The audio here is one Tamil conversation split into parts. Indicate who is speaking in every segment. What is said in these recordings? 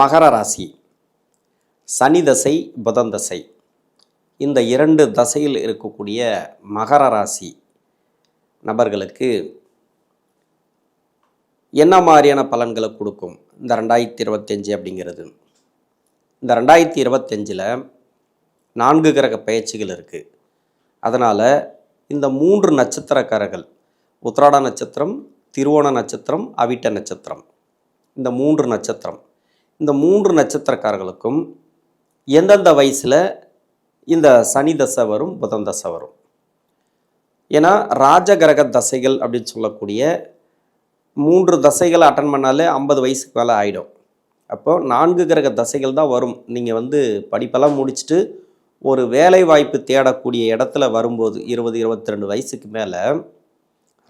Speaker 1: மகர ராசி சனி தசை புதன் தசை இந்த இரண்டு தசையில் இருக்கக்கூடிய மகர ராசி நபர்களுக்கு என்ன மாதிரியான பலன்களை கொடுக்கும் இந்த ரெண்டாயிரத்தி இருபத்தஞ்சு அப்படிங்கிறது இந்த ரெண்டாயிரத்தி இருபத்தஞ்சில் நான்கு கிரக பயிற்சிகள் இருக்குது அதனால் இந்த மூன்று நட்சத்திரக்காரர்கள் உத்ராட நட்சத்திரம் திருவோண நட்சத்திரம் அவிட்ட நட்சத்திரம் இந்த மூன்று நட்சத்திரம் இந்த மூன்று நட்சத்திரக்காரர்களுக்கும் எந்தெந்த வயசில் இந்த சனி தசை வரும் புதன் தசை வரும் ஏன்னா ராஜகிரக தசைகள் அப்படின்னு சொல்லக்கூடிய மூன்று தசைகளை அட்டன் பண்ணாலே ஐம்பது வயசுக்கு மேலே ஆகிடும் அப்போது நான்கு கிரக தசைகள் தான் வரும் நீங்கள் வந்து படிப்பெல்லாம் முடிச்சுட்டு ஒரு வேலை வாய்ப்பு தேடக்கூடிய இடத்துல வரும்போது இருபது இருபத்தி ரெண்டு வயசுக்கு மேலே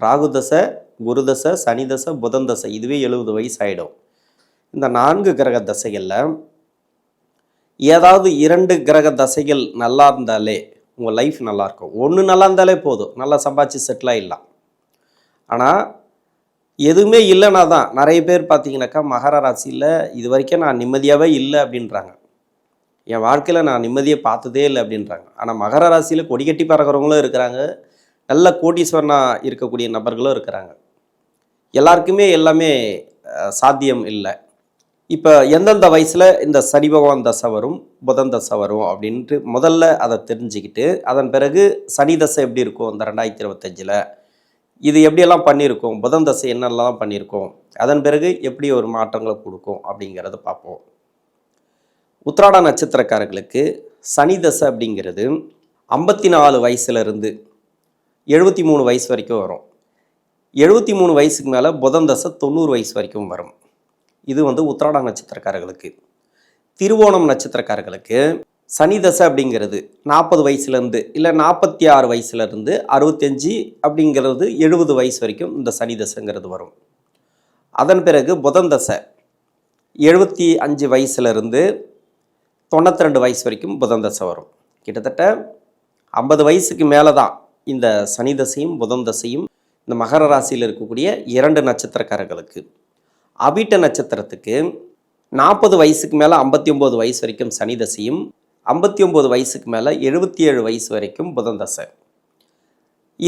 Speaker 1: ராகு தசை குரு தசை சனி தசை புதன் தசை இதுவே எழுபது வயசு ஆகிடும் இந்த நான்கு கிரக தசைகளில் ஏதாவது இரண்டு கிரக தசைகள் நல்லா இருந்தாலே உங்கள் லைஃப் நல்லாயிருக்கும் ஒன்று நல்லா இருந்தாலே போதும் நல்லா சம்பாதிச்சு செட்டில் ஆகிடலாம் ஆனால் எதுவுமே இல்லைனா தான் நிறைய பேர் பார்த்தீங்கன்னாக்கா மகர ராசியில் இது வரைக்கும் நான் நிம்மதியாகவே இல்லை அப்படின்றாங்க என் வாழ்க்கையில் நான் நிம்மதியை பார்த்ததே இல்லை அப்படின்றாங்க ஆனால் மகர ராசியில் கொடி கட்டி பறக்கிறவங்களும் இருக்கிறாங்க நல்ல கோட்டீஸ்வரனாக இருக்கக்கூடிய நபர்களும் இருக்கிறாங்க எல்லாருக்குமே எல்லாமே சாத்தியம் இல்லை இப்போ எந்தெந்த வயசில் இந்த சனி பகவான் தசை வரும் புதன் தசை வரும் அப்படின்ட்டு முதல்ல அதை தெரிஞ்சுக்கிட்டு அதன் பிறகு சனி தசை எப்படி இருக்கும் இந்த ரெண்டாயிரத்தி இருபத்தஞ்சில் இது எப்படியெல்லாம் பண்ணியிருக்கோம் புதன் தசை என்னெல்லாம் பண்ணியிருக்கோம் அதன் பிறகு எப்படி ஒரு மாற்றங்களை கொடுக்கும் அப்படிங்கிறத பார்ப்போம் உத்ராட நட்சத்திரக்காரர்களுக்கு சனி தசை அப்படிங்கிறது ஐம்பத்தி நாலு வயசுலேருந்து எழுபத்தி மூணு வயசு வரைக்கும் வரும் எழுபத்தி மூணு வயசுக்கு மேலே புதன் தசை தொண்ணூறு வயசு வரைக்கும் வரும் இது வந்து உத்திராடம் நட்சத்திரக்காரர்களுக்கு திருவோணம் நட்சத்திரக்காரர்களுக்கு சனி தசை அப்படிங்கிறது நாற்பது வயசுலேருந்து இல்லை நாற்பத்தி ஆறு வயசுலேருந்து அறுபத்தஞ்சி அப்படிங்கிறது எழுபது வயசு வரைக்கும் இந்த சனி தசைங்கிறது வரும் அதன் பிறகு புதன் தசை எழுபத்தி அஞ்சு வயசுலேருந்து தொண்ணூற்றி ரெண்டு வயசு வரைக்கும் புதன் தசை வரும் கிட்டத்தட்ட ஐம்பது வயசுக்கு மேலே தான் இந்த சனி தசையும் புதன் தசையும் இந்த மகர ராசியில் இருக்கக்கூடிய இரண்டு நட்சத்திரக்காரர்களுக்கு அபிட்ட நட்சத்திரத்துக்கு நாற்பது வயசுக்கு மேலே ஐம்பத்தி ஒம்பது வயசு வரைக்கும் சனி தசையும் ஐம்பத்தி ஒம்பது வயசுக்கு மேலே எழுபத்தி ஏழு வயசு வரைக்கும் புதன் தசை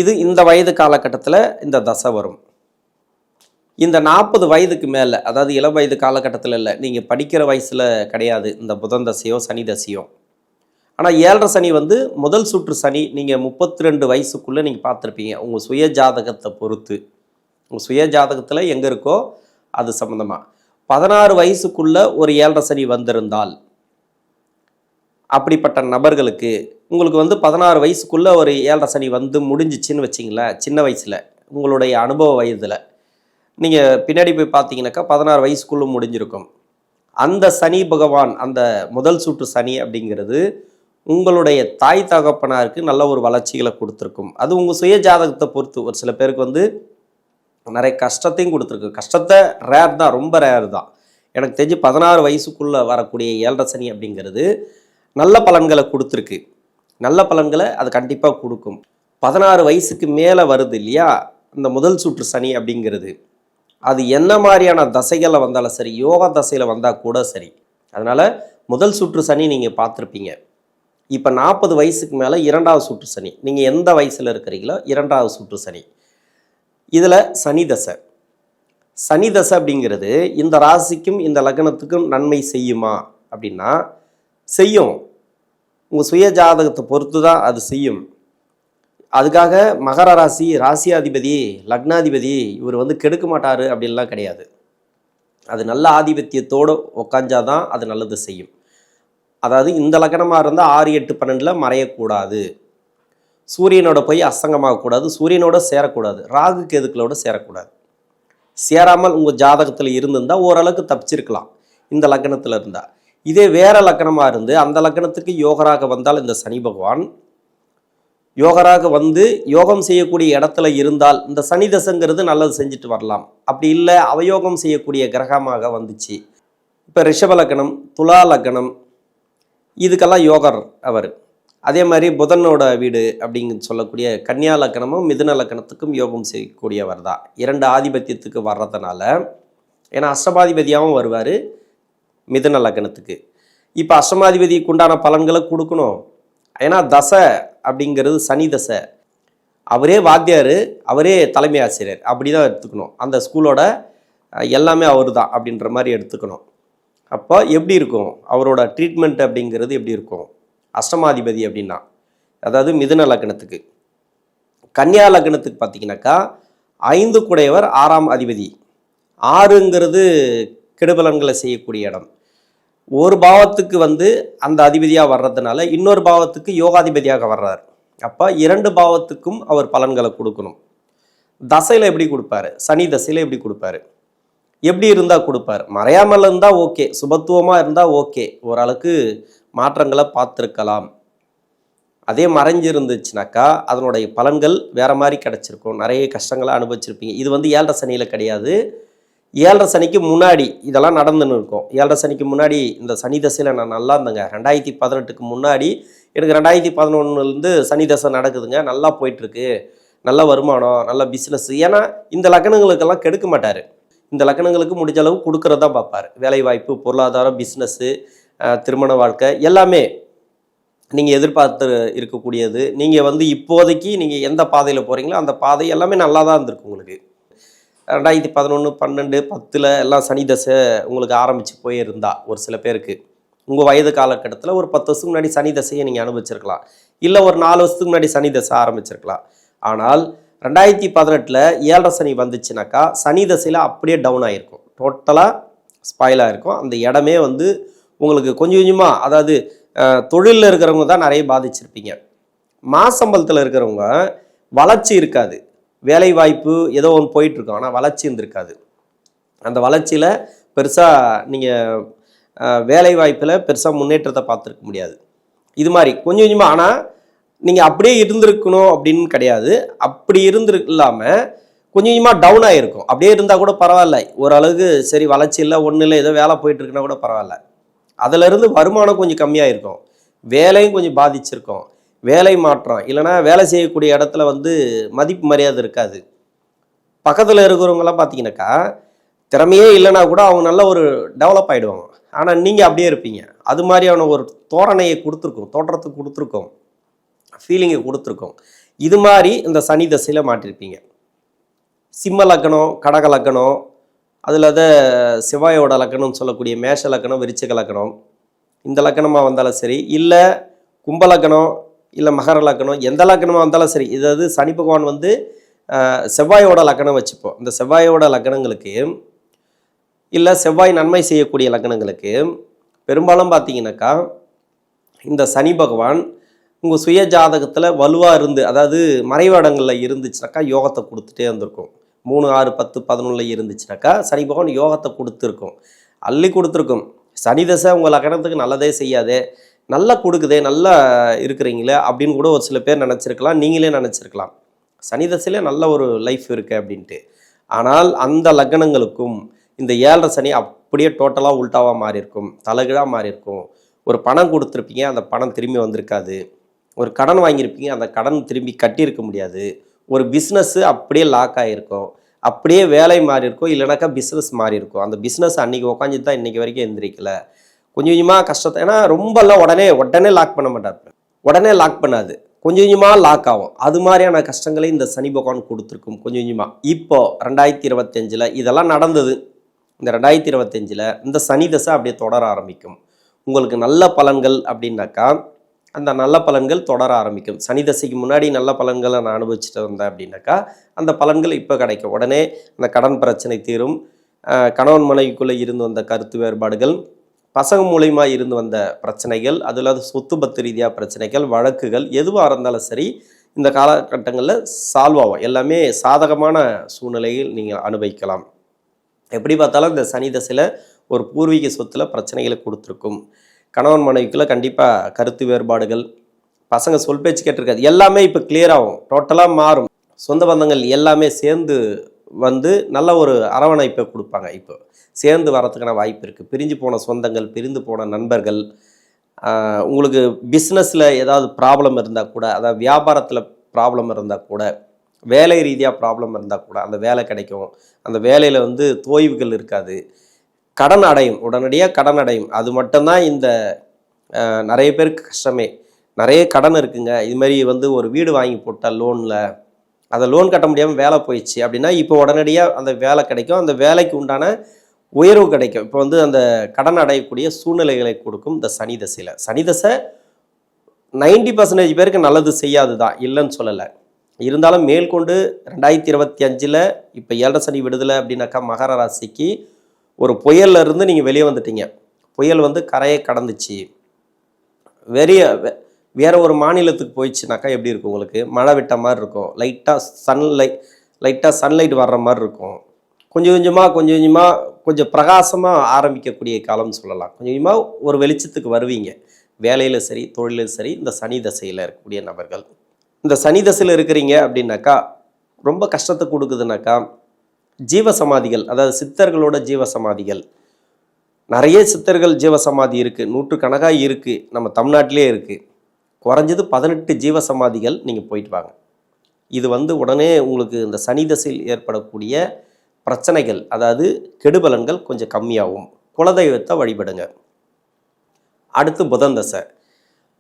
Speaker 1: இது இந்த வயது காலகட்டத்தில் இந்த தசை வரும் இந்த நாற்பது வயதுக்கு மேலே அதாவது இளம் வயது காலகட்டத்தில் இல்லை நீங்கள் படிக்கிற வயசில் கிடையாது இந்த புதன் தசையோ சனி தசையோ ஆனால் ஏழரை சனி வந்து முதல் சுற்று சனி நீங்கள் முப்பத்தி ரெண்டு வயசுக்குள்ளே நீங்கள் பார்த்துருப்பீங்க உங்கள் சுய ஜாதகத்தை பொறுத்து உங்கள் சுய ஜாதகத்தில் எங்கே இருக்கோ அது சம்மந்தமாக பதினாறு வயசுக்குள்ளே ஒரு ஏழரை சனி வந்திருந்தால் அப்படிப்பட்ட நபர்களுக்கு உங்களுக்கு வந்து பதினாறு வயசுக்குள்ளே ஒரு ஏழரை சனி வந்து முடிஞ்சிச்சின்னு வச்சிங்களேன் சின்ன வயசில் உங்களுடைய அனுபவ வயதில் நீங்கள் பின்னாடி போய் பார்த்தீங்கன்னாக்கா பதினாறு வயசுக்குள்ளே முடிஞ்சிருக்கும் அந்த சனி பகவான் அந்த முதல் சுற்று சனி அப்படிங்கிறது உங்களுடைய தாய் தகப்பனாருக்கு நல்ல ஒரு வளர்ச்சிகளை கொடுத்துருக்கும் அது உங்கள் சுய ஜாதகத்தை பொறுத்து ஒரு சில பேருக்கு வந்து நிறைய கஷ்டத்தையும் கொடுத்துருக்கு கஷ்டத்தை ரேர் தான் ரொம்ப ரேர் தான் எனக்கு தெரிஞ்சு பதினாறு வயசுக்குள்ளே வரக்கூடிய ஏழரை சனி அப்படிங்கிறது நல்ல பலன்களை கொடுத்துருக்கு நல்ல பலன்களை அது கண்டிப்பாக கொடுக்கும் பதினாறு வயசுக்கு மேலே வருது இல்லையா இந்த முதல் சுற்று சனி அப்படிங்கிறது அது என்ன மாதிரியான தசைகளில் வந்தாலும் சரி யோகா தசையில் வந்தால் கூட சரி அதனால் முதல் சுற்று சனி நீங்கள் பார்த்துருப்பீங்க இப்போ நாற்பது வயசுக்கு மேலே இரண்டாவது சுற்று சனி நீங்கள் எந்த வயசில் இருக்கிறீங்களோ இரண்டாவது சுற்று சனி இதில் சனி தசை சனி தசை அப்படிங்கிறது இந்த ராசிக்கும் இந்த லக்னத்துக்கும் நன்மை செய்யுமா அப்படின்னா செய்யும் உங்கள் சுய ஜாதகத்தை பொறுத்து தான் அது செய்யும் அதுக்காக மகர ராசி ராசியாதிபதி லக்னாதிபதி இவர் வந்து கெடுக்க மாட்டார் அப்படின்லாம் கிடையாது அது நல்ல ஆதிபத்தியத்தோடு உக்காஞ்சாதான் அது நல்லது செய்யும் அதாவது இந்த லக்னமாக இருந்தால் ஆறு எட்டு பன்னெண்டில் மறையக்கூடாது சூரியனோட போய் அசங்கமாகக்கூடாது சூரியனோட சேரக்கூடாது ராகு கேதுக்களோட சேரக்கூடாது சேராமல் உங்கள் ஜாதகத்தில் இருந்திருந்தால் ஓரளவுக்கு தப்பிச்சிருக்கலாம் இந்த லக்கணத்தில் இருந்தால் இதே வேறு லக்கணமாக இருந்து அந்த லக்கணத்துக்கு யோகராக வந்தால் இந்த சனி பகவான் யோகராக வந்து யோகம் செய்யக்கூடிய இடத்துல இருந்தால் இந்த சனி தசங்கிறது நல்லது செஞ்சுட்டு வரலாம் அப்படி இல்லை அவயோகம் செய்யக்கூடிய கிரகமாக வந்துச்சு இப்போ ரிஷப லக்கணம் துலா லக்கணம் இதுக்கெல்லாம் யோகர் அவர் அதே மாதிரி புதனோட வீடு அப்படிங்க சொல்லக்கூடிய கன்னியா லக்கணமும் மிதுன லக்கணத்துக்கும் யோகம் செய்யக்கூடியவர் தான் இரண்டு ஆதிபத்தியத்துக்கு வர்றதுனால ஏன்னா அஷ்டமாதிபதியாகவும் வருவார் மிதுன லக்கணத்துக்கு இப்போ அஷ்டமாதிபதிக்கு உண்டான பலன்களை கொடுக்கணும் ஏன்னா தசை அப்படிங்கிறது சனி தசை அவரே வாத்தியார் அவரே தலைமை ஆசிரியர் அப்படி தான் எடுத்துக்கணும் அந்த ஸ்கூலோட எல்லாமே அவர் தான் அப்படின்ற மாதிரி எடுத்துக்கணும் அப்போ எப்படி இருக்கும் அவரோட ட்ரீட்மெண்ட் அப்படிங்கிறது எப்படி இருக்கும் அஷ்டமாதிபதி அப்படின்னா அதாவது மிதுன லக்னத்துக்கு கன்னியா லக்னத்துக்கு பார்த்தீங்கன்னாக்கா ஐந்து குடையவர் ஆறாம் அதிபதி ஆறுங்கிறது கெடுபலன்களை செய்யக்கூடிய இடம் ஒரு பாவத்துக்கு வந்து அந்த அதிபதியாக வர்றதுனால இன்னொரு பாவத்துக்கு யோகாதிபதியாக வர்றார் அப்போ இரண்டு பாவத்துக்கும் அவர் பலன்களை கொடுக்கணும் தசையில் எப்படி கொடுப்பாரு சனி தசையில் எப்படி கொடுப்பாரு எப்படி இருந்தால் கொடுப்பார் மறையாமல் இருந்தால் ஓகே சுபத்துவமாக இருந்தால் ஓகே ஓரளவுக்கு மாற்றங்களை பார்த்துருக்கலாம் அதே மறைஞ்சிருந்துச்சுனாக்கா அதனுடைய பலன்கள் வேறு மாதிரி கிடச்சிருக்கும் நிறைய கஷ்டங்களை அனுபவிச்சிருப்பீங்க இது வந்து ஏழரை சனியில் கிடையாது ஏழரை சனிக்கு முன்னாடி இதெல்லாம் நடந்துன்னு இருக்கும் ஏழரை சனிக்கு முன்னாடி இந்த சனி தசையில் நான் நல்லா இருந்தேங்க ரெண்டாயிரத்தி பதினெட்டுக்கு முன்னாடி எனக்கு ரெண்டாயிரத்தி பதினொன்றுலேருந்து சனி தசை நடக்குதுங்க நல்லா போயிட்டுருக்கு நல்ல வருமானம் நல்ல பிஸ்னஸ் ஏன்னா இந்த லக்கணங்களுக்கெல்லாம் கெடுக்க மாட்டார் இந்த லக்கணங்களுக்கு முடிஞ்ச அளவு கொடுக்குறதான் பார்ப்பார் வேலைவாய்ப்பு பொருளாதாரம் பிஸ்னஸ்ஸு திருமண வாழ்க்கை எல்லாமே நீங்கள் எதிர்பார்த்து இருக்கக்கூடியது நீங்கள் வந்து இப்போதைக்கு நீங்கள் எந்த பாதையில் போகிறீங்களோ அந்த பாதை எல்லாமே நல்லா தான் இருந்திருக்கு உங்களுக்கு ரெண்டாயிரத்தி பதினொன்று பன்னெண்டு பத்தில் எல்லாம் சனி தசை உங்களுக்கு ஆரம்பித்து போயிருந்தா ஒரு சில பேருக்கு உங்கள் வயது காலகட்டத்தில் ஒரு பத்து வருஷத்துக்கு முன்னாடி சனி தசையை நீங்கள் அனுபவிச்சிருக்கலாம் இல்லை ஒரு நாலு வருஷத்துக்கு முன்னாடி சனி தசை ஆரம்பிச்சிருக்கலாம் ஆனால் ரெண்டாயிரத்தி பதினெட்டில் ஏழரை சனி வந்துச்சுனாக்கா சனி தசையில் அப்படியே டவுன் ஆகிருக்கும் டோட்டலாக ஸ்பாயிலாக இருக்கும் அந்த இடமே வந்து உங்களுக்கு கொஞ்சம் கொஞ்சமாக அதாவது தொழிலில் இருக்கிறவங்க தான் நிறைய பாதிச்சிருப்பீங்க மாசம்பளத்தில் இருக்கிறவங்க வளர்ச்சி இருக்காது வேலை வாய்ப்பு ஏதோ ஒன்று போயிட்டுருக்கோம் ஆனால் வளர்ச்சி இருந்திருக்காது அந்த வளர்ச்சியில் பெருசாக நீங்கள் வேலை வாய்ப்பில் பெருசாக முன்னேற்றத்தை பார்த்துருக்க முடியாது இது மாதிரி கொஞ்சம் கொஞ்சமாக ஆனால் நீங்கள் அப்படியே இருந்திருக்கணும் அப்படின்னு கிடையாது அப்படி இருந்துருக்கு இல்லாமல் கொஞ்சம் கொஞ்சமாக டவுன் ஆகிருக்கும் அப்படியே இருந்தால் கூட பரவாயில்ல ஓரளவுக்கு சரி வளர்ச்சி இல்லை ஒன்றும் இல்லை ஏதோ வேலை போயிட்டுருக்குன்னா கூட பரவாயில்ல அதிலிருந்து வருமானம் கொஞ்சம் கம்மியாக இருக்கும் வேலையும் கொஞ்சம் பாதிச்சிருக்கும் வேலை மாற்றம் இல்லைனா வேலை செய்யக்கூடிய இடத்துல வந்து மதிப்பு மரியாதை இருக்காது பக்கத்தில் இருக்கிறவங்களாம் பார்த்தீங்கன்னாக்கா திறமையே இல்லைனா கூட அவங்க நல்ல ஒரு டெவலப் ஆகிடுவாங்க ஆனால் நீங்கள் அப்படியே இருப்பீங்க அது மாதிரியான ஒரு தோரணையை கொடுத்துருக்கோம் தோற்றத்துக்கு கொடுத்துருக்கோம் ஃபீலிங்கை கொடுத்துருக்கோம் இது மாதிரி இந்த சனி தசையில் மாட்டிருப்பீங்க சிம்ம லக்கணம் கடக லக்கணம் அதில் அதை சிவாயோட லக்கணம்னு சொல்லக்கூடிய மேஷ லக்கணம் விரிச்ச லக்கணம் இந்த லக்கணமாக வந்தாலும் சரி இல்லை கும்ப லக்கணம் இல்லை மகர லக்கணம் எந்த லக்கணமாக வந்தாலும் சரி இதாவது சனி பகவான் வந்து செவ்வாயோட லக்கணம் வச்சுப்போம் இந்த செவ்வாயோட லக்கணங்களுக்கு இல்லை செவ்வாய் நன்மை செய்யக்கூடிய லக்கணங்களுக்கு பெரும்பாலும் பார்த்தீங்கன்னாக்கா இந்த சனி பகவான் உங்கள் சுய ஜாதகத்தில் வலுவாக இருந்து அதாவது மறைவாடங்களில் இருந்துச்சுனாக்கா யோகத்தை கொடுத்துட்டே வந்திருக்கும் மூணு ஆறு பத்து பதினொன்றில் இருந்துச்சுனாக்கா சனி பகவான் யோகத்தை கொடுத்துருக்கும் அள்ளி கொடுத்துருக்கும் சனி தசை உங்கள் லக்னத்துக்கு நல்லதே செய்யாதே நல்லா கொடுக்குதே நல்லா இருக்கிறீங்களே அப்படின்னு கூட ஒரு சில பேர் நினச்சிருக்கலாம் நீங்களே நினச்சிருக்கலாம் சனி தசையிலே நல்ல ஒரு லைஃப் இருக்குது அப்படின்ட்டு ஆனால் அந்த லக்னங்களுக்கும் இந்த ஏழரை சனி அப்படியே டோட்டலாக உல்ட்டாவாக மாறி இருக்கும் தலகிழாக மாறி இருக்கும் ஒரு பணம் கொடுத்துருப்பீங்க அந்த பணம் திரும்பி வந்திருக்காது ஒரு கடன் வாங்கியிருப்பீங்க அந்த கடன் திரும்பி கட்டியிருக்க முடியாது ஒரு பிஸ்னஸ்ஸு அப்படியே லாக் ஆகிருக்கும் அப்படியே வேலை மாறி இருக்கும் இல்லைனாக்கா பிஸ்னஸ் மாறி இருக்கும் அந்த பிஸ்னஸ் அன்றைக்கி உட்காந்துட்டு தான் இன்றைக்கி வரைக்கும் எந்திரிக்கல கொஞ்சம் கொஞ்சமாக கஷ்டத்தை ஏன்னா ரொம்பலாம் உடனே உடனே லாக் பண்ண மாட்டார் உடனே லாக் பண்ணாது கொஞ்சம் கொஞ்சமாக லாக் ஆகும் அது மாதிரியான கஷ்டங்களை இந்த சனி பகவான் கொடுத்துருக்கும் கொஞ்சம் கொஞ்சமாக இப்போது ரெண்டாயிரத்தி இருபத்தஞ்சில் இதெல்லாம் நடந்தது இந்த ரெண்டாயிரத்தி இருபத்தஞ்சில் இந்த சனி தசை அப்படியே தொடர ஆரம்பிக்கும் உங்களுக்கு நல்ல பலன்கள் அப்படின்னாக்கா அந்த நல்ல பலன்கள் தொடர ஆரம்பிக்கும் சனி தசைக்கு முன்னாடி நல்ல பலன்களை நான் அனுபவிச்சுட்டு இருந்தேன் அப்படின்னாக்கா அந்த பலன்கள் இப்போ கிடைக்கும் உடனே அந்த கடன் பிரச்சனை தீரும் கணவன் மனைவிக்குள்ளே இருந்து வந்த கருத்து வேறுபாடுகள் பசங்க மூலிமா இருந்து வந்த பிரச்சனைகள் அது இல்லாத சொத்து பத்து ரீதியாக பிரச்சனைகள் வழக்குகள் எதுவாக இருந்தாலும் சரி இந்த காலகட்டங்களில் சால்வ் ஆகும் எல்லாமே சாதகமான சூழ்நிலையில் நீங்கள் அனுபவிக்கலாம் எப்படி பார்த்தாலும் இந்த சனி தசையில் ஒரு பூர்வீக சொத்தில் பிரச்சனைகளை கொடுத்துருக்கும் கணவன் மனைவிக்குள்ளே கண்டிப்பாக கருத்து வேறுபாடுகள் பசங்க சொல் பேச்சு கேட்டிருக்காது எல்லாமே இப்போ கிளியர் ஆகும் டோட்டலாக மாறும் சொந்த பந்தங்கள் எல்லாமே சேர்ந்து வந்து நல்ல ஒரு அரவணைப்பை கொடுப்பாங்க இப்போ சேர்ந்து வரத்துக்கான வாய்ப்பு இருக்குது பிரிஞ்சு போன சொந்தங்கள் பிரிந்து போன நண்பர்கள் உங்களுக்கு பிஸ்னஸில் ஏதாவது ப்ராப்ளம் இருந்தால் கூட அதாவது வியாபாரத்தில் ப்ராப்ளம் இருந்தால் கூட வேலை ரீதியாக ப்ராப்ளம் இருந்தால் கூட அந்த வேலை கிடைக்கும் அந்த வேலையில் வந்து தோய்வுகள் இருக்காது கடன் அடையும் உடனடியாக கடன் அடையும் அது மட்டும்தான் இந்த நிறைய பேருக்கு கஷ்டமே நிறைய கடன் இருக்குங்க மாதிரி வந்து ஒரு வீடு வாங்கி போட்ட லோனில் அதை லோன் கட்ட முடியாமல் வேலை போயிடுச்சு அப்படின்னா இப்போ உடனடியாக அந்த வேலை கிடைக்கும் அந்த வேலைக்கு உண்டான உயர்வு கிடைக்கும் இப்போ வந்து அந்த கடன் அடையக்கூடிய சூழ்நிலைகளை கொடுக்கும் இந்த சனி தசையில் சனி தசை நைன்டி பர்சன்டேஜ் பேருக்கு நல்லது செய்யாது தான் இல்லைன்னு சொல்லலை இருந்தாலும் மேற்கொண்டு ரெண்டாயிரத்தி இருபத்தி அஞ்சில் இப்போ ஏழரை சனி விடுதலை அப்படின்னாக்கா மகர ராசிக்கு ஒரு புயல்ல இருந்து நீங்கள் வெளியே வந்துட்டீங்க புயல் வந்து கரையை கடந்துச்சு வெறிய வேற ஒரு மாநிலத்துக்கு போயிடுச்சுனாக்கா எப்படி இருக்கும் உங்களுக்கு மழை விட்ட மாதிரி இருக்கும் லைட்டாக சன்லைட் லைட்டாக சன்லைட் வர்ற மாதிரி இருக்கும் கொஞ்சம் கொஞ்சமாக கொஞ்சம் கொஞ்சமாக கொஞ்சம் பிரகாசமாக ஆரம்பிக்கக்கூடிய காலம்னு சொல்லலாம் கொஞ்சம் கொஞ்சமாக ஒரு வெளிச்சத்துக்கு வருவீங்க வேலையில் சரி தொழிலும் சரி இந்த சனி தசையில் இருக்கக்கூடிய நபர்கள் இந்த சனி தசையில் இருக்கிறீங்க அப்படின்னாக்கா ரொம்ப கஷ்டத்தை கொடுக்குதுனாக்கா ஜீவசமாதிகள் அதாவது சித்தர்களோட ஜீவசமாதிகள் நிறைய சித்தர்கள் ஜீவசமாதி இருக்குது நூற்றுக்கணக்காக இருக்குது நம்ம தமிழ்நாட்டிலே இருக்குது குறைஞ்சது பதினெட்டு ஜீவசமாதிகள் நீங்கள் போயிட்டு வாங்க இது வந்து உடனே உங்களுக்கு இந்த சனி தசையில் ஏற்படக்கூடிய பிரச்சனைகள் அதாவது கெடுபலன்கள் கொஞ்சம் கம்மியாகும் குலதெய்வத்தை வழிபடுங்க அடுத்து புதன் தசை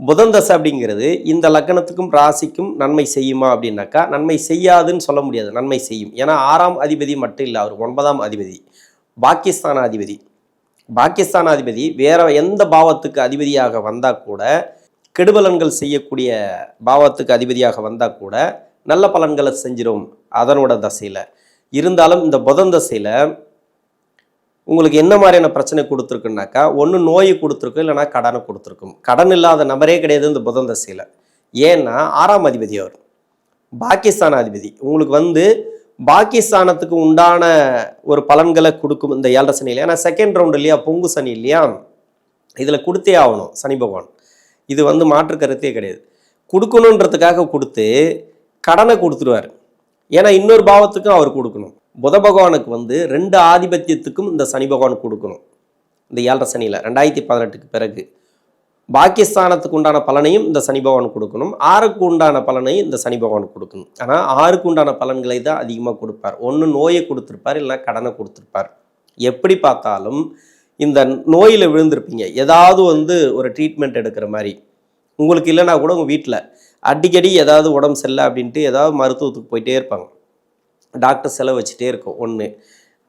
Speaker 1: புதன் தசை அப்படிங்கிறது இந்த லக்கணத்துக்கும் ராசிக்கும் நன்மை செய்யுமா அப்படின்னாக்கா நன்மை செய்யாதுன்னு சொல்ல முடியாது நன்மை செய்யும் ஏன்னா ஆறாம் அதிபதி மட்டும் இல்லை அவர் ஒன்பதாம் அதிபதி பாகிஸ்தான் அதிபதி பாகிஸ்தான் அதிபதி வேற எந்த பாவத்துக்கு அதிபதியாக வந்தால் கூட கெடுபலன்கள் செய்யக்கூடிய பாவத்துக்கு அதிபதியாக வந்தால் கூட நல்ல பலன்களை செஞ்சிடும் அதனோட தசையில் இருந்தாலும் இந்த புதன் தசையில் உங்களுக்கு என்ன மாதிரியான பிரச்சனை கொடுத்துருக்குனாக்கா ஒன்று நோய் கொடுத்துருக்கும் இல்லைனா கடனை கொடுத்துருக்கும் கடன் இல்லாத நபரே கிடையாது இந்த புதன் தசையில் ஏன்னா ஆறாம் அதிபதி அவர் பாகிஸ்தான் அதிபதி உங்களுக்கு வந்து பாகிஸ்தானத்துக்கு உண்டான ஒரு பலன்களை கொடுக்கும் இந்த ஏழரை சனியில் ஏன்னா செகண்ட் ரவுண்டு இல்லையா பொங்கு சனி இல்லையா இதில் கொடுத்தே ஆகணும் சனி பகவான் இது வந்து மாற்று கருத்தே கிடையாது கொடுக்கணுன்றதுக்காக கொடுத்து கடனை கொடுத்துருவார் ஏன்னா இன்னொரு பாவத்துக்கும் அவர் கொடுக்கணும் புத பகவானுக்கு வந்து ரெண்டு ஆதிபத்தியத்துக்கும் இந்த சனி பகவான் கொடுக்கணும் இந்த ஏழரை சனியில் ரெண்டாயிரத்தி பதினெட்டுக்கு பிறகு பாக்கியஸ்தானத்துக்கு உண்டான பலனையும் இந்த சனி பகவான் கொடுக்கணும் ஆறுக்கு உண்டான பலனையும் இந்த சனி பகவான் கொடுக்கணும் ஆனால் ஆறுக்கு உண்டான பலன்களை தான் அதிகமாக கொடுப்பார் ஒன்று நோயை கொடுத்துருப்பார் இல்லை கடனை கொடுத்துருப்பார் எப்படி பார்த்தாலும் இந்த நோயில் விழுந்திருப்பீங்க ஏதாவது வந்து ஒரு ட்ரீட்மெண்ட் எடுக்கிற மாதிரி உங்களுக்கு இல்லைனா கூட உங்கள் வீட்டில் அடிக்கடி ஏதாவது உடம்பு சரியில்லை அப்படின்ட்டு ஏதாவது மருத்துவத்துக்கு போயிட்டே இருப்பாங்க டாக்டர் செலவு வச்சுட்டே இருக்கும் ஒன்று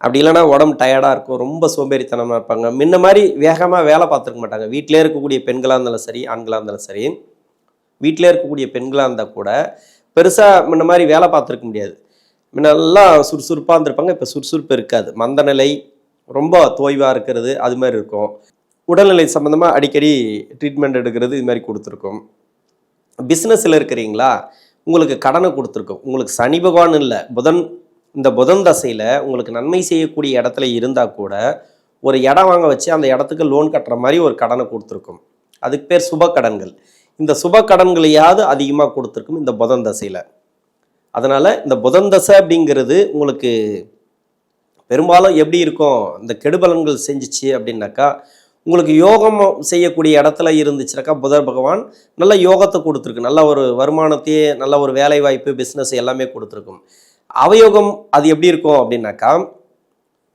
Speaker 1: அப்படி இல்லைனா உடம்பு டயர்டாக இருக்கும் ரொம்ப சோம்பேறித்தனமாக இருப்பாங்க முன்ன மாதிரி வேகமாக வேலை பார்த்துருக்க மாட்டாங்க வீட்டிலே இருக்கக்கூடிய பெண்களாக இருந்தாலும் சரி ஆண்களாக இருந்தாலும் சரி வீட்டிலே இருக்கக்கூடிய பெண்களாக இருந்தால் கூட பெருசாக முன்ன மாதிரி வேலை பார்த்துருக்க முடியாது முன்னெல்லாம் சுறுசுறுப்பாக இருந்திருப்பாங்க இப்போ சுறுசுறுப்பு இருக்காது மந்தநிலை ரொம்ப தோய்வாக இருக்கிறது அது மாதிரி இருக்கும் உடல்நிலை சம்மந்தமாக அடிக்கடி ட்ரீட்மெண்ட் எடுக்கிறது இது மாதிரி கொடுத்துருக்கோம் பிஸ்னஸில் இருக்கிறீங்களா உங்களுக்கு கடனை கொடுத்துருக்கோம் உங்களுக்கு சனி பகவான் இல்லை புதன் இந்த புதன் தசையில் உங்களுக்கு நன்மை செய்யக்கூடிய இடத்துல இருந்தால் கூட ஒரு இடம் வாங்க வச்சு அந்த இடத்துக்கு லோன் கட்டுற மாதிரி ஒரு கடனை கொடுத்துருக்கும் அதுக்கு பேர் சுப கடன்கள் இந்த சுப கடன்களையாவது அதிகமாக கொடுத்துருக்கும் இந்த புதன் தசையில் அதனால் இந்த புதன் தசை அப்படிங்கிறது உங்களுக்கு பெரும்பாலும் எப்படி இருக்கும் இந்த கெடுபலன்கள் செஞ்சிச்சு அப்படின்னாக்கா உங்களுக்கு யோகம் செய்யக்கூடிய இடத்துல இருந்துச்சுனாக்கா புதர் பகவான் நல்ல யோகத்தை கொடுத்துருக்கு நல்ல ஒரு வருமானத்தையே நல்ல ஒரு வேலை வாய்ப்பு பிஸ்னஸ் எல்லாமே கொடுத்துருக்கும் அவயோகம் அது எப்படி இருக்கும் அப்படின்னாக்கா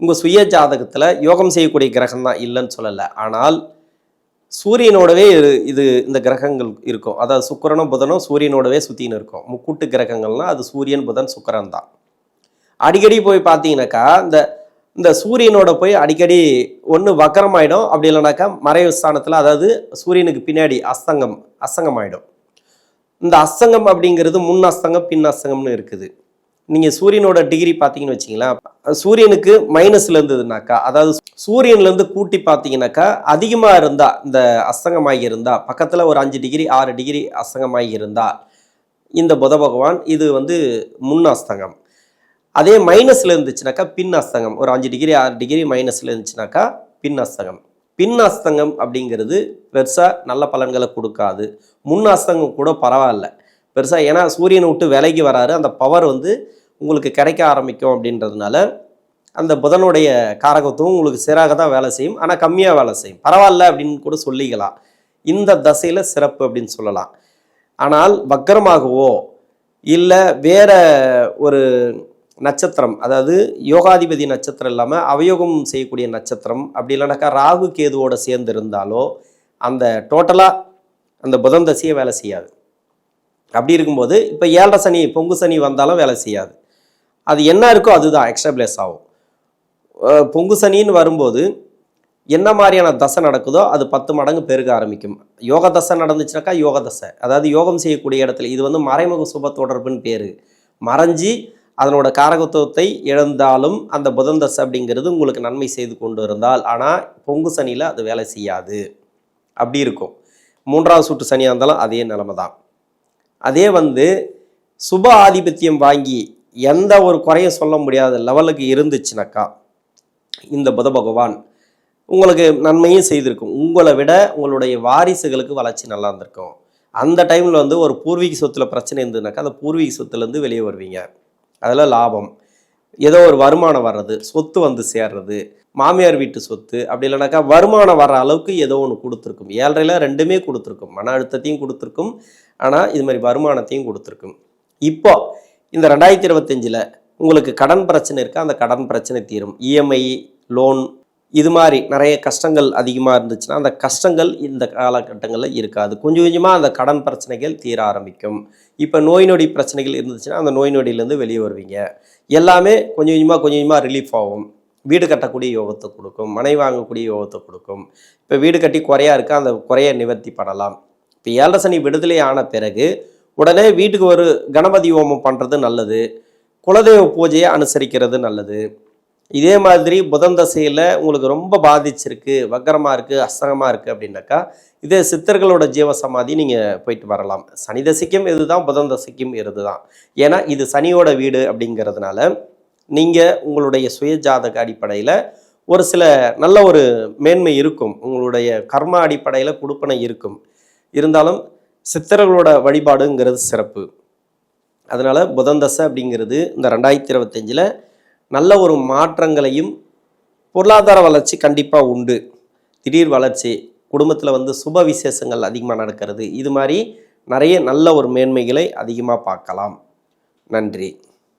Speaker 1: உங்கள் சுய ஜாதகத்தில் யோகம் செய்யக்கூடிய கிரகம் தான் இல்லைன்னு சொல்லலை ஆனால் சூரியனோடவே இது இந்த கிரகங்கள் இருக்கும் அதாவது சுக்கரனும் புதனும் சூரியனோடவே சுற்றின்னு இருக்கும் முக்கூட்டு கிரகங்கள்லாம் அது சூரியன் புதன் சுக்கரன் தான் அடிக்கடி போய் பார்த்தீங்கன்னாக்கா இந்த இந்த சூரியனோட போய் அடிக்கடி ஒன்று வக்கரமாயிடும் அப்படி இல்லைனாக்கா மறைவு ஸ்தானத்தில் அதாவது சூரியனுக்கு பின்னாடி அஸ்தங்கம் அஸ்தங்கம் ஆகிடும் இந்த அஸ்தங்கம் அப்படிங்கிறது முன் அஸ்தங்கம் பின் அஸ்தங்கம்னு இருக்குது நீங்கள் சூரியனோட டிகிரி பார்த்தீங்கன்னு வச்சிங்களேன் சூரியனுக்கு மைனஸில் இருந்ததுனாக்கா அதாவது சூரியன்லேருந்து கூட்டி பார்த்தீங்கன்னாக்கா அதிகமாக இருந்தால் இந்த அஸ்தங்கமாகி இருந்தால் பக்கத்தில் ஒரு அஞ்சு டிகிரி ஆறு டிகிரி அஸ்தங்கமாகி இருந்தால் இந்த புத பகவான் இது வந்து முன் அஸ்தங்கம் அதே மைனஸில் இருந்துச்சுனாக்கா பின் அஸ்தங்கம் ஒரு அஞ்சு டிகிரி ஆறு டிகிரி மைனஸில் இருந்துச்சுனாக்கா பின் அஸ்தங்கம் பின் அஸ்தங்கம் அப்படிங்கிறது பெருசாக நல்ல பலன்களை கொடுக்காது முன் அஸ்தங்கம் கூட பரவாயில்ல பெருசாக ஏன்னா சூரியனை விட்டு விலகி வராரு அந்த பவர் வந்து உங்களுக்கு கிடைக்க ஆரம்பிக்கும் அப்படின்றதுனால அந்த புதனுடைய காரகத்துவம் உங்களுக்கு சிறாக தான் வேலை செய்யும் ஆனால் கம்மியாக வேலை செய்யும் பரவாயில்ல அப்படின்னு கூட சொல்லிக்கலாம் இந்த தசையில் சிறப்பு அப்படின்னு சொல்லலாம் ஆனால் வக்கரமாகவோ இல்லை வேற ஒரு நட்சத்திரம் அதாவது யோகாதிபதி நட்சத்திரம் இல்லாமல் அவயோகம் செய்யக்கூடிய நட்சத்திரம் அப்படி இல்லைனாக்கா ராகு கேதுவோடு சேர்ந்து இருந்தாலோ அந்த டோட்டலாக அந்த புதன் தசையை வேலை செய்யாது அப்படி இருக்கும்போது இப்போ ஏழரை சனி பொங்கு சனி வந்தாலும் வேலை செய்யாது அது என்ன இருக்கோ அதுதான் எக்ஸ்ட்ரா பிளேஸ் ஆகும் பொங்கு சனின்னு வரும்போது என்ன மாதிரியான தசை நடக்குதோ அது பத்து மடங்கு பெருக ஆரம்பிக்கும் யோக தசை நடந்துச்சுனாக்கா யோக தசை அதாவது யோகம் செய்யக்கூடிய இடத்துல இது வந்து மறைமுக சுப தொடர்புன்னு பேர் மறைஞ்சி அதனோட காரகத்துவத்தை இழந்தாலும் அந்த புதன் தசை அப்படிங்கிறது உங்களுக்கு நன்மை செய்து கொண்டு இருந்தால் ஆனால் பொங்கு சனியில் அது வேலை செய்யாது அப்படி இருக்கும் மூன்றாவது சுற்று சனியாக இருந்தாலும் அதே நிலமை தான் அதே வந்து சுப ஆதிபத்தியம் வாங்கி எந்த ஒரு குறையும் சொல்ல முடியாத லெவலுக்கு இருந்துச்சுனாக்கா இந்த புத பகவான் உங்களுக்கு நன்மையும் செய்திருக்கும் உங்களை விட உங்களுடைய வாரிசுகளுக்கு வளர்ச்சி நல்லா இருந்திருக்கும் அந்த டைமில் வந்து ஒரு பூர்வீக சொத்தில் பிரச்சனை இருந்ததுனாக்கா அந்த பூர்வீக சொத்துலேருந்து வெளியே வருவீங்க அதில் லாபம் ஏதோ ஒரு வருமானம் வர்றது சொத்து வந்து சேர்றது மாமியார் வீட்டு சொத்து அப்படி இல்லைனாக்கா வருமானம் வர்ற அளவுக்கு ஏதோ ஒன்று கொடுத்துருக்கும் ஏழரையில் ரெண்டுமே கொடுத்துருக்கும் மன அழுத்தத்தையும் கொடுத்துருக்கும் ஆனால் இது மாதிரி வருமானத்தையும் கொடுத்துருக்கும் இப்போ இந்த ரெண்டாயிரத்தி இருபத்தஞ்சில் உங்களுக்கு கடன் பிரச்சனை இருக்கா அந்த கடன் பிரச்சனை தீரும் இஎம்ஐ லோன் இது மாதிரி நிறைய கஷ்டங்கள் அதிகமாக இருந்துச்சுன்னா அந்த கஷ்டங்கள் இந்த காலகட்டங்களில் இருக்காது கொஞ்சம் கொஞ்சமாக அந்த கடன் பிரச்சனைகள் தீர ஆரம்பிக்கும் இப்போ நோய் நொடி பிரச்சனைகள் இருந்துச்சுன்னா அந்த நோய் நொடியிலேருந்து வெளியே வருவீங்க எல்லாமே கொஞ்சம் கொஞ்சமாக கொஞ்சம் கொஞ்சமாக ரிலீஃப் ஆகும் வீடு கட்டக்கூடிய யோகத்தை கொடுக்கும் மனை வாங்கக்கூடிய யோகத்தை கொடுக்கும் இப்போ வீடு கட்டி குறையாக இருக்கா அந்த குறையை நிவர்த்தி பண்ணலாம் இப்போ ஏழரை சனி விடுதலை ஆன பிறகு உடனே வீட்டுக்கு ஒரு கணபதி ஹோமம் பண்ணுறது நல்லது குலதெய்வ பூஜையை அனுசரிக்கிறது நல்லது இதே மாதிரி புதன் தசையில் உங்களுக்கு ரொம்ப பாதிச்சிருக்கு வக்கரமாக இருக்குது அசகமாக இருக்குது அப்படின்னாக்கா இதே சித்தர்களோட ஜீவசமாதி நீங்கள் போயிட்டு வரலாம் சனி தசைக்கும் இதுதான் புதன் தசைக்கும் இது தான் ஏன்னா இது சனியோட வீடு அப்படிங்கிறதுனால நீங்கள் உங்களுடைய சுய ஜாதக அடிப்படையில் ஒரு சில நல்ல ஒரு மேன்மை இருக்கும் உங்களுடைய கர்ம அடிப்படையில் கொடுப்பனை இருக்கும் இருந்தாலும் சித்தர்களோட வழிபாடுங்கிறது சிறப்பு அதனால் புதன் தசை அப்படிங்கிறது இந்த ரெண்டாயிரத்தி இருபத்தஞ்சில் நல்ல ஒரு மாற்றங்களையும் பொருளாதார வளர்ச்சி கண்டிப்பாக உண்டு திடீர் வளர்ச்சி குடும்பத்தில் வந்து சுப விசேஷங்கள் அதிகமாக நடக்கிறது இது மாதிரி நிறைய நல்ல ஒரு மேன்மைகளை அதிகமாக பார்க்கலாம் நன்றி